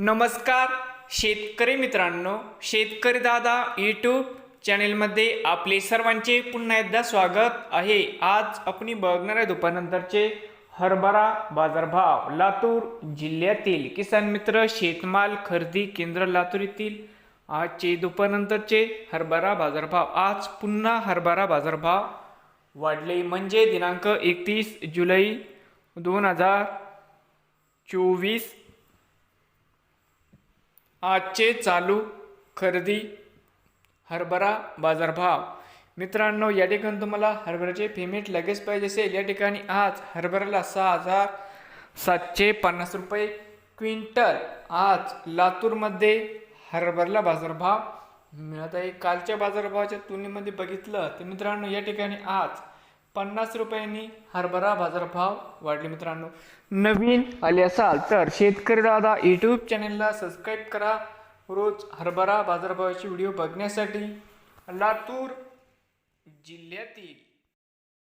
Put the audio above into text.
नमस्कार शेतकरी मित्रांनो शेतकरी दादा यूट्यूब चॅनेलमध्ये आपले सर्वांचे पुन्हा एकदा स्वागत आहे. आज आपण बघणार आहे दुपारनंतरचे हरभरा बाजारभाव. लातूर जिल्ह्यातील किसान मित्र शेतमाल खरेदी केंद्र लातूर येथील आजचे दुपारनंतरचे हरभरा बाजारभाव. आज पुन्हा हरभरा बाजारभाव वाढले. म्हणजे दिनांक एकतीस जुलै दोन हजार चोवीस आजचे चालू खरेदी हरभरा बाजारभाव. मित्रांनो या ठिकाणी तुम्हाला हरभऱ्याचे पेमेंट लगेच पाहिजे असेल. या ठिकाणी आज हरभऱ्याला सहा हजार सातशे पन्नास रुपये क्विंटल. आज लातूरमध्ये हरभऱ्याला बाजारभाव मिळत आहे. कालच्या बाजारभावाच्या तुलनेमध्ये बघितलं तर मित्रांनो या ठिकाणी आज पन्नास रुपयांनी हरभरा बाजारभाव वाढले मित्रांनो. नवीन आले असाल तर शेतकरी दादा यूट्यूब चॅनलला सबस्क्राईब करा. रोज हरभरा बाजारभावाचे व्हिडिओ बघण्यासाठी लातूर जिल्ह्यातील